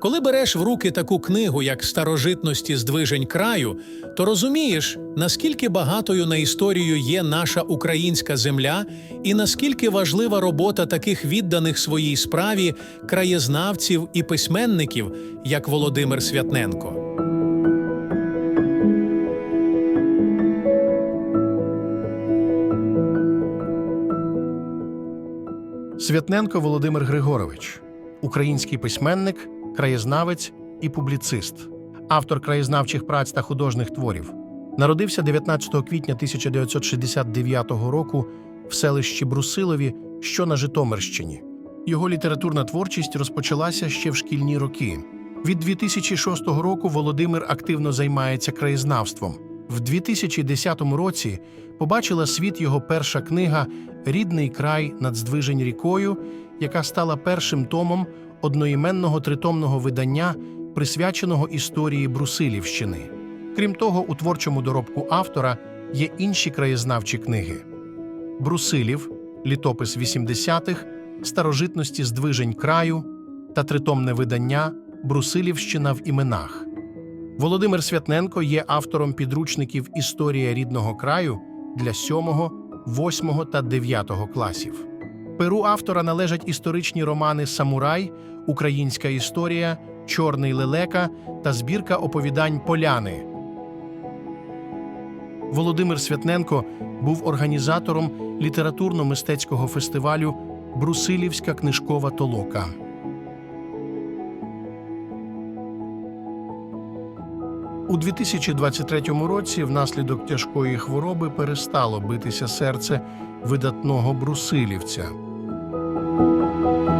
Коли береш в руки таку книгу, як Старожитності здвижень краю, то розумієш, наскільки багатою на історію є наша українська земля, і наскільки важлива робота таких відданих своїй справі краєзнавців і письменників, як Володимир Святненко. Святненко Володимир Григорович, український письменник, краєзнавець і публіцист, автор краєзнавчих праць та художніх творів. Народився 19 квітня 1969 року в селищі Брусилові, що на Житомирщині. Його літературна творчість розпочалася ще в шкільні роки. Від 2006 року Володимир активно займається краєзнавством. В 2010 році побачила світ його перша книга Рідний край над здвижень рікою, яка стала першим томом одноіменного тритомного видання, присвяченого історії Брусилівщини. Крім того, у творчому доробку автора є інші краєзнавчі книги: Брусилів, літопис 80-х, старожитності здвижень краю та тритомне видання Брусилівщина в іменах. Володимир Святненко є автором підручників Історія рідного краю для 7, 8 та 9 класів. Перу автора належать історичні романи Самурай, Українська історія, Чорний лелека та збірка оповідань Поляни. Володимир Святненко був організатором літературно-мистецького фестивалю Брусилівська книжкова толока. У 2023 році внаслідок тяжкої хвороби перестало битися серце видатного брусилівця. Thank you.